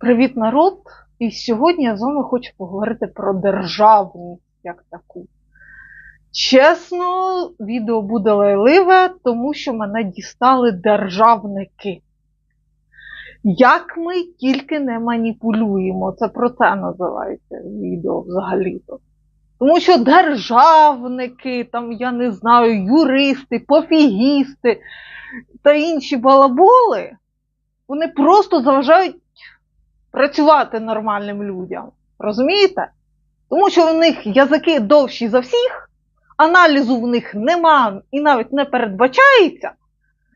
Привіт, народ! І сьогодні я з вами хочу поговорити про державність як таку. Чесно, відео буде лайливе, тому що мене дістали державники. Як ми тільки не маніпулюємо, це про це називається відео взагалі-то. Тому що державники, там, я не знаю, юристи, пофігісти та інші балаболи, вони просто заважають працювати нормальним людям. Розумієте? Тому що в них язики довші за всіх, аналізу в них нема і навіть не передбачається.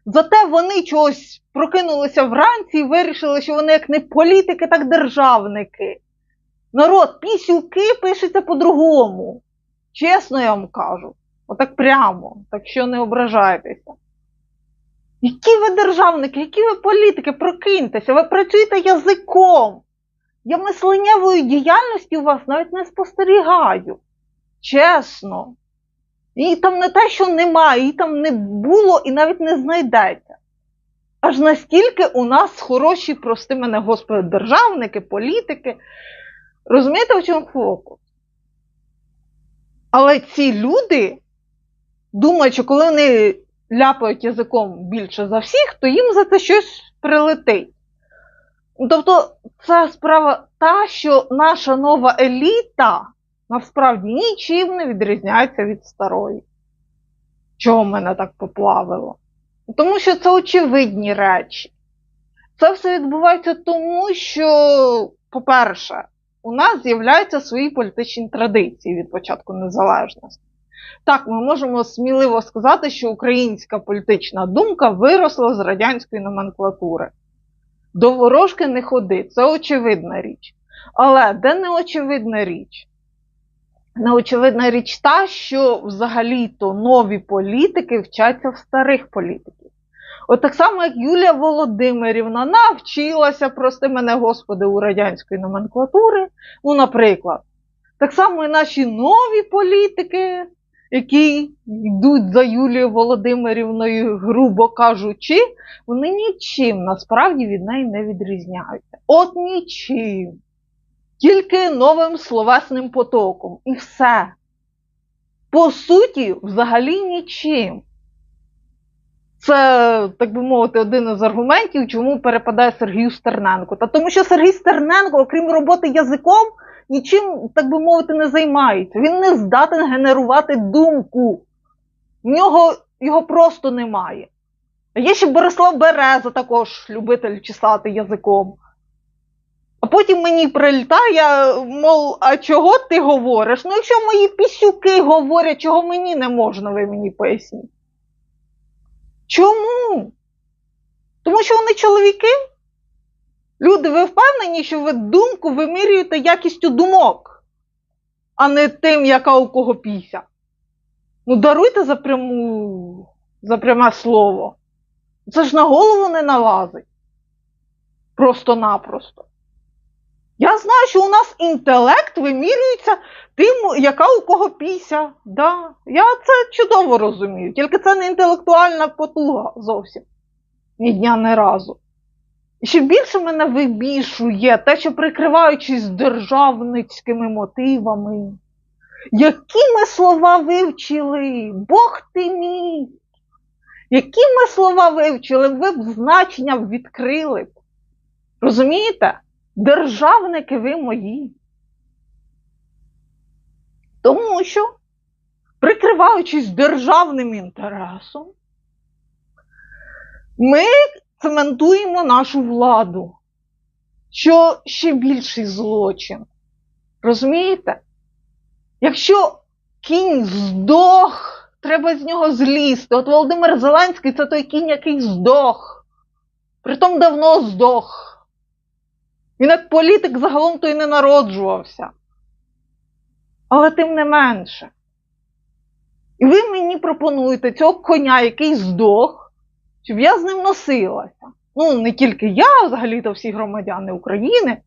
Зате вони чогось прокинулися вранці і вирішили, що вони як не політики, так державники. Народ, пісюки пишеться по-другому. Чесно я вам кажу. Отак прямо, так що не ображайтеся. Які ви державники, які ви політики, прокиньтеся, ви працюєте язиком. Я мисленнєвої діяльності у вас навіть не спостерігаю. Чесно. І там не те, що немає, її там не було і навіть не знайдеться. Аж настільки у нас хороші, прости мене, господи, державники, політики. Розумієте, в чому фокус? Але ці люди думають, що коли вони ляпають язиком більше за всіх, то їм за це щось прилетить. Тобто, це справа та, що наша нова еліта насправді нічим не відрізняється від старої. Чого мене так поплавило? Тому що це очевидні речі. Це все відбувається тому, що, по-перше, у нас з'являються свої політичні традиції від початку незалежності. Так, ми можемо сміливо сказати, що українська політична думка виросла з радянської номенклатури. До ворожки не ходи, це очевидна річ. Але де не очевидна річ? Неочевидна річ та, що взагалі-то нові політики вчаться в старих політиків. От так само, як Юлія Володимирівна навчилася, прости мене, Господи, у радянської номенклатури. Ну, наприклад, так само і наші нові політики, які йдуть за Юлією Володимирівною, грубо кажучи, вони нічим насправді від неї не відрізняються. От нічим. Тільки новим словесним потоком. І все. По суті, взагалі нічим. Це, так би мовити, один із аргументів, чому перепадає Сергію Стерненко. Та тому що Сергій Стерненко, окрім роботи язиком, нічим, так би мовити, не займається. Він не здатен генерувати думку. В нього його просто немає. А є ще Борислав Береза, також любитель чесати язиком. А потім мені прилітає, мов, а чого ти говориш? Ну, якщо мої пісюки говорять, чого мені не можна, ви мені поясніть. Чому? Тому що вони чоловіки? Люди, ви впевнені, що ви думку вимірюєте якістю думок, а не тим, яка у кого піся. Ну, даруйте за пряму, за пряме слово. Це ж на голову не налазить. Просто-напросто. Я знаю, що у нас інтелект вимірюється тим, яка у кого піся. Да. Я це чудово розумію. Тільки це не інтелектуальна потуга зовсім. Ні дня не разу. І ще більше мене вибішує те, що прикриваючись державницькими мотивами, які ми слова вивчили, Бог ти мій! Які ми слова вивчили, ви б значення відкрили б. Розумієте? Державники ви мої. Тому що, прикриваючись державним інтересом, ми цементуємо нашу владу, що ще більший злочин. Розумієте? Якщо кінь здох, треба з нього злізти. От Володимир Зеленський це той кінь, який здох. Притом давно здох. Він як політик загалом то й не народжувався. Але тим не менше. І ви мені пропонуєте цього коня, який здох, щоб я з ним носилася. Ну, не тільки я, а взагалі-то всі громадяни України.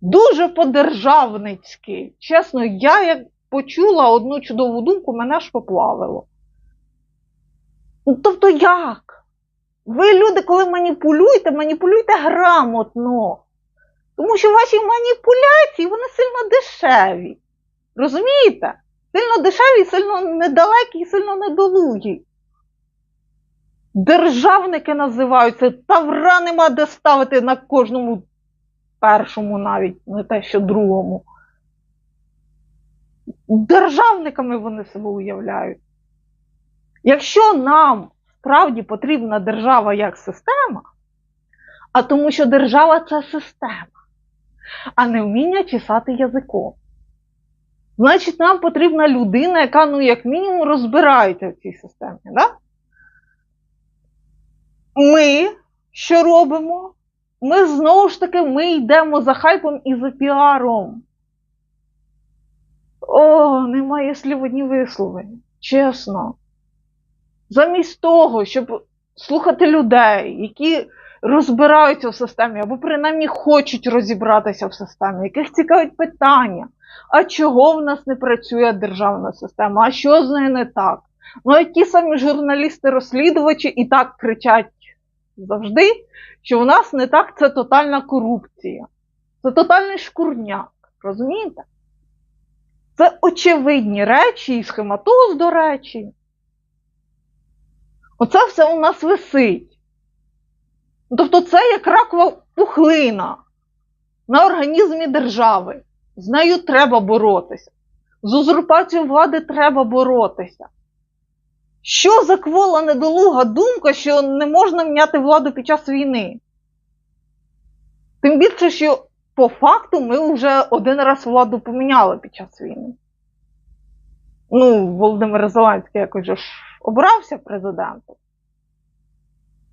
Дуже по-державницьки. Чесно, я як почула одну чудову думку, мене ж поплавило. Ну, тобто як? Ви, люди, коли маніпулюєте, маніпулюйте грамотно. Тому що ваші маніпуляції вони сильно дешеві. Розумієте? Сильно дешеві, сильно недалекі сильно недолугі. Державники називаються, тавра нема де ставити на кожному першому навіть, не те, що другому. Державниками вони себе уявляють. Якщо нам справді потрібна держава як система, а тому що держава це система, а не вміння чесати язиком. Значить, нам потрібна людина, яка, ну, як мінімум, розбирається в цій системі. Да? Ми що робимо? Ми знову ж таки ми йдемо за хайпом і за піаром. О, немає слів одні вислови. Чесно. Замість того, щоб слухати людей, які розбираються в системі, або принаймні хочуть розібратися в системі, яких цікавить питання. А чого в нас не працює державна система? А що з нею не так? Ну, і ті самі журналісти-розслідувачі і так кричать завжди, що у нас не так це тотальна корупція. Це тотальний шкурняк. Розумієте? Це очевидні речі і схематоз, до речі. Оце все у нас висить. Тобто це як ракова пухлина на організмі держави. З нею треба боротися. З узурпацією влади треба боротися. Що за квола недолуга думка, що не можна міняти владу під час війни? Тим більше, що по факту ми вже один раз владу поміняли під час війни. Ну, Володимир Зеленський якось ж обрався президентом.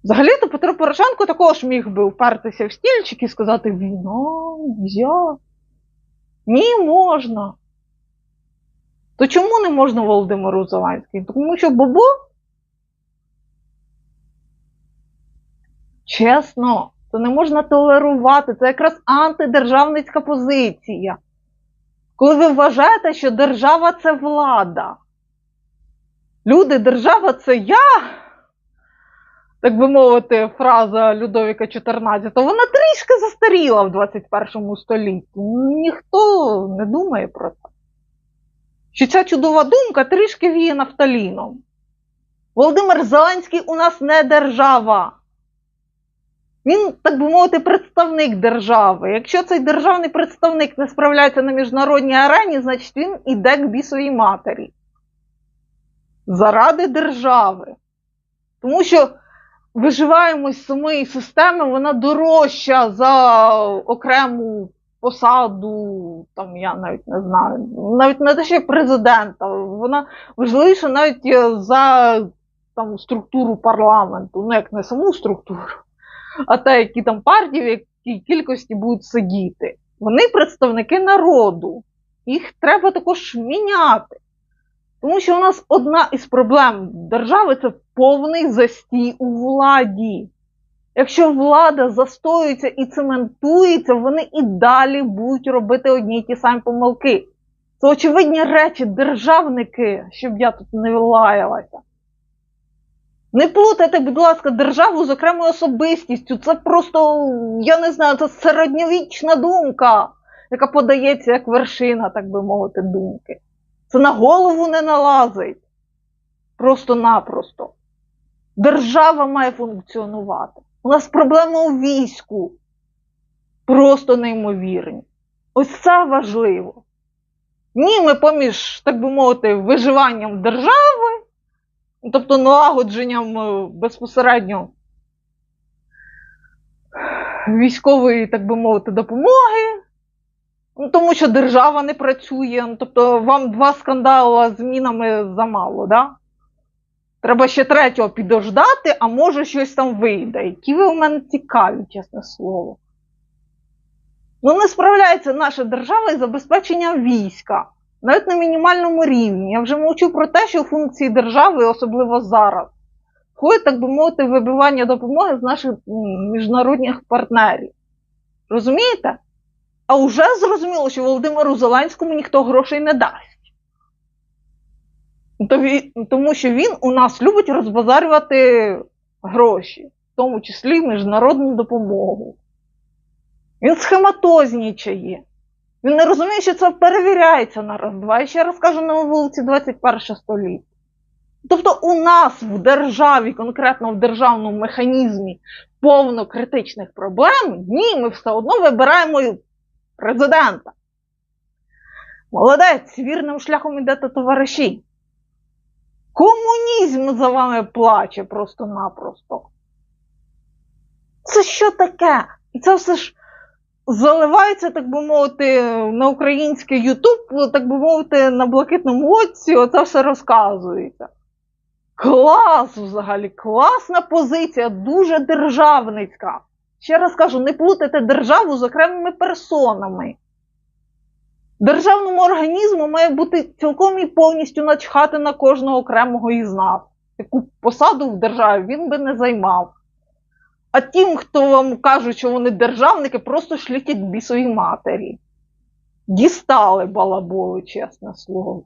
Взагалі-то Петро Порошенко також міг би впертися в стільчик і сказати: війна, я. Ні, можна. То чому не можна Володимиру Зеленському? Тому що Бобо? Чесно, це не можна толерувати. Це якраз антидержавницька позиція. Коли ви вважаєте, що держава це влада. Люди, держава це я, так би мовити, фраза Людовіка 14, вона трішки застаріла в 21 столітті. Ніхто не думає про це. Що ця чудова думка трішки віє нафталіном. Володимир Зеленський у нас не держава. Він, так би мовити, представник держави. Якщо цей державний представник не справляється на міжнародній арені, значить він іде к бісовій матері. Заради держави. Тому що виживаємось самої системи, вона дорожча за окрему посаду, там я навіть не знаю, навіть не те, що президента, вона важливіша навіть за там, структуру парламенту, ну як не саму структуру а те, які там партії, в якій кількості будуть сидіти. Вони представники народу. Їх треба також міняти. Тому що у нас одна із проблем держави це повний застій у владі. Якщо влада застоюється і цементується, вони і далі будуть робити одні й ті самі помилки. Це очевидні речі, державники, щоб я тут не лаялася. Не плутайте, будь ласка, державу з окремою особистістю. Це просто, я не знаю, це середньовічна думка, яка подається як вершина, так би мовити, думки. Це на голову не налазить. Просто-напросто. Держава має функціонувати. У нас проблема у війську. Просто неймовірні. Ось це важливо. Ні, ми поміж, так би мовити, виживанням держави тобто налагодженням е, безпосередньо військової, так би мовити, допомоги, ну, тому що держава не працює. Ну, тобто вам два скандали з мінами замало, да? Треба ще третього підождати, а може щось там вийде. Які ви у мене цікаві, чесне слово. Ну, не справляється наша держава із забезпеченням війська навіть на мінімальному рівні. Я вже мовчу про те, що функції держави, особливо зараз, входить, так би мовити, вибивання допомоги з наших міжнародних партнерів. Розумієте? А вже зрозуміло, що Володимиру Зеленському ніхто грошей не дасть. Тому що він у нас любить розбазарювати гроші, в тому числі міжнародну допомогу. Він схематознічає. Він не розуміє, що це перевіряється на раз-два. І ще раз кажу на вулиці 21 століття. Тобто у нас в державі, конкретно в державному механізмі повно критичних проблем, ні, ми все одно вибираємо президента. Молодець, вірним шляхом ідете товариші. Комунізм за вами плаче просто-напросто. Це що таке? І це все ж заливається, так би мовити, на український Ютуб, так би мовити, на блакитному оці, оце все розказується. Клас взагалі, класна позиція, дуже державницька. Ще раз кажу, не плутайте державу з окремими персонами. Державному організму має бути цілком і повністю начхати на кожного окремого із нас. Яку посаду в державі він би не займав. А тим, хто вам кажуть, що вони державники, просто шлітять бісові матері. Дістали балаболи, чесне слово.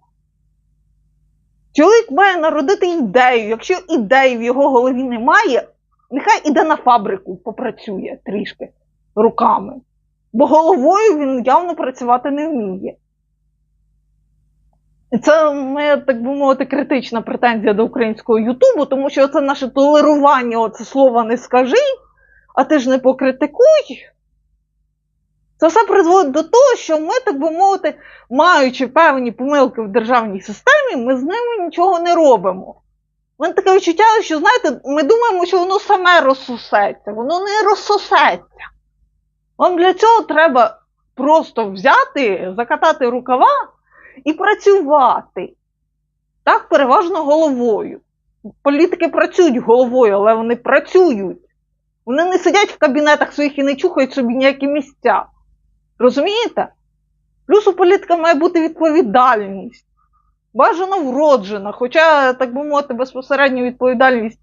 Чоловік має народити ідею. Якщо ідеї в його голові немає, нехай іде на фабрику, попрацює трішки руками. Бо головою він явно працювати не вміє. І це моя, так би мовити, критична претензія до українського Ютубу, тому що це наше толерування, оце слово не скажи, а ти ж не покритикуй. Це все призводить до того, що ми, так би мовити, маючи певні помилки в державній системі, ми з ними нічого не робимо. У мене таке відчуття, що, знаєте, ми думаємо, що воно саме розсосеться, воно не розсосеться. Вам для цього треба просто взяти, закатати рукава і працювати. Так, переважно головою. Політики працюють головою, але вони працюють. Вони не сидять в кабінетах своїх і не чухають собі ніякі місця. Розумієте? Плюс у політика має бути відповідальність. Бажано вроджена, хоча, так би мовити, безпосередньо відповідальність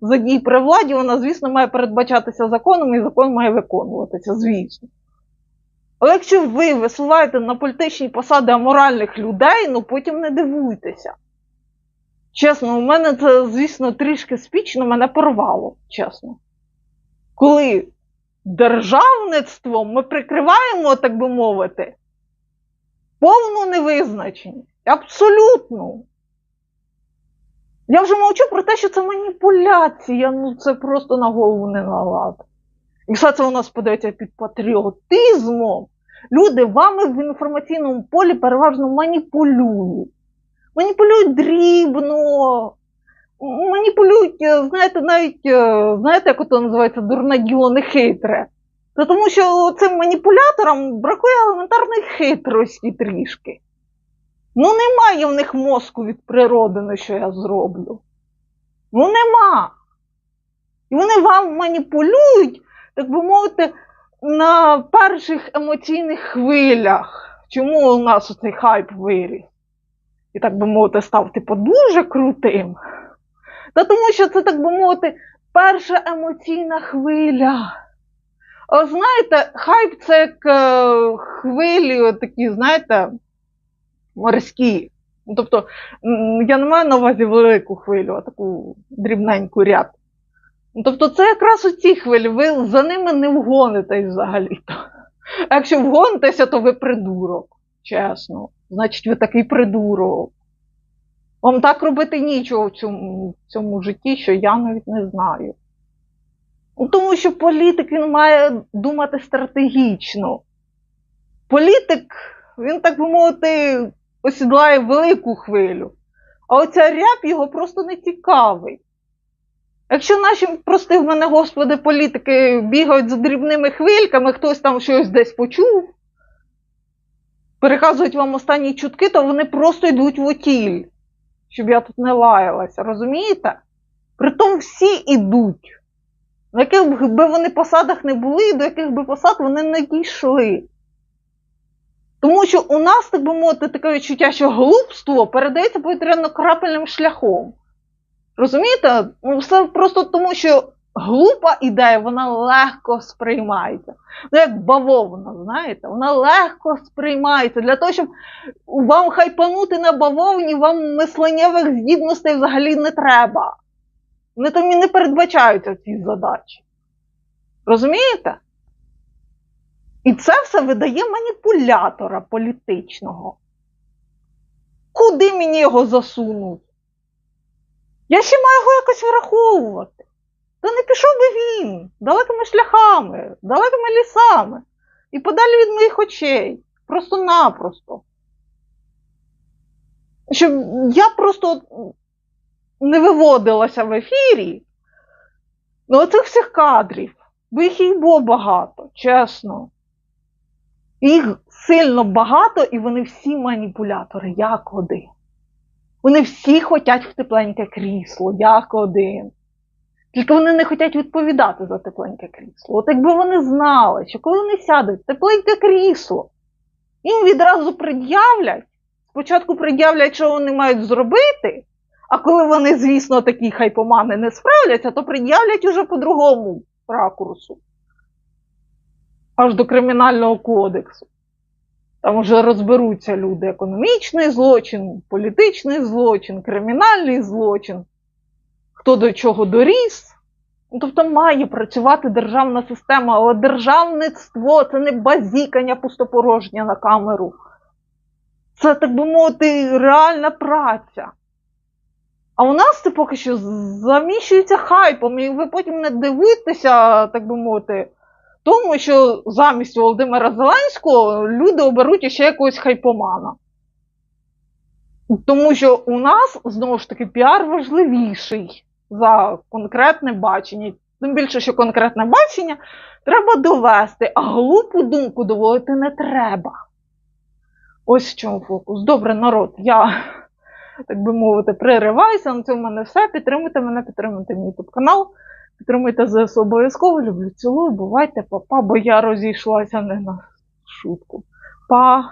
за дії при владі, вона, звісно, має передбачатися законом, і закон має виконуватися, звісно. Але якщо ви висуваєте на політичні посади аморальних людей, ну потім не дивуйтеся. Чесно, у мене це, звісно, трішки спічно мене порвало, чесно. Коли державництвом ми прикриваємо, так би мовити, повну невизначеність. Абсолютно. Я вже мовчу про те, що це маніпуляція, ну це просто на голову не налад. І все це у нас подається під патріотизмом. Люди вами в інформаційному полі переважно маніпулюють. Маніпулюють дрібно, маніпулюють, е, знаєте, навіть, е, знаєте, як ото називається дурне діло хитре. Та тому що цим маніпуляторам бракує елементарної хитрості трішки. Ну, немає в них мозку від природи, на що я зроблю. Ну, нема. І вони вам маніпулюють, так би мовити, на перших емоційних хвилях. Чому у нас оцей хайп виріс? І так би мовити, став типу дуже крутим. Та тому що це, так би мовити, перша емоційна хвиля. О, знаєте, хайп це як е, хвилі такі, знаєте, морські. Ну, Тобто, я не маю на увазі велику хвилю, а таку дрібненьку ряд. Ну, Тобто, це якраз у ці хвилі, ви за ними не вгонитесь взагалі-то. А якщо вгонитеся, то ви придурок. Чесно. Значить, ви такий придурок. Вам так робити нічого в цьому, в цьому житті, що я навіть не знаю. Ну, Тому що політик він має думати стратегічно. Політик, він, так би мовити, осідлає велику хвилю. А оця ряб його просто не цікавить. Якщо наші, прости в мене, господи, політики бігають за дрібними хвильками, хтось там щось десь почув, переказують вам останні чутки, то вони просто йдуть в отіль, щоб я тут не лаялася, розумієте? Притом всі йдуть. На яких би вони посадах не були, до яких би посад вони не дійшли. Тому що у нас, так би мовити, таке відчуття, що глупство передається повітряно-крапельним шляхом. Розумієте? Ну, Все просто тому, що глупа ідея, вона легко сприймається. Ну, як бавовна, знаєте, вона легко сприймається. Для того, щоб вам хайпанути на бавовні, вам мисленнєвих здібностей взагалі не треба. Вони там і не передбачаються ці задачі. Розумієте? І це все видає маніпулятора політичного. Куди мені його засунуть? Я ще маю його якось враховувати. Та не пішов би він далекими шляхами, далекими лісами і подалі від моїх очей. Просто-напросто. Щоб я просто не виводилася в ефірі ну, оцих всіх кадрів, бо їх і було багато, чесно. Їх сильно багато, і вони всі маніпулятори, як один. Вони всі хочуть в тепленьке крісло, як один. Тільки вони не хочуть відповідати за тепленьке крісло. От якби вони знали, що коли вони сядуть в тепленьке крісло, їм відразу пред'являть, спочатку пред'являть, що вони мають зробити, а коли вони, звісно, такі хайпомани не справляться, то пред'являть уже по другому ракурсу. Аж до кримінального кодексу. Там вже розберуться люди економічний злочин, політичний злочин, кримінальний злочин, хто до чого доріс. Ну, Тобто має працювати державна система, але державництво це не базікання пустопорожнє на камеру. Це, так би мовити, реальна праця. А у нас це поки що заміщується хайпом, і ви потім не дивитеся, так би мовити, тому, що замість Володимира Зеленського люди оберуть ще якогось хайпомана. Тому що у нас знову ж таки піар важливіший за конкретне бачення. Тим більше, що конкретне бачення треба довести, а глупу думку доводити не треба. Ось в чому фокус. Добре, народ, я, так би мовити, пририваюся. На цьому в мене все. Підтримуйте мене, підтримуйте мій YouTube канал. Підтримуйте ЗС обов'язково. Люблю, цілую, бувайте, папа, бо я розійшлася не на шутку. Па!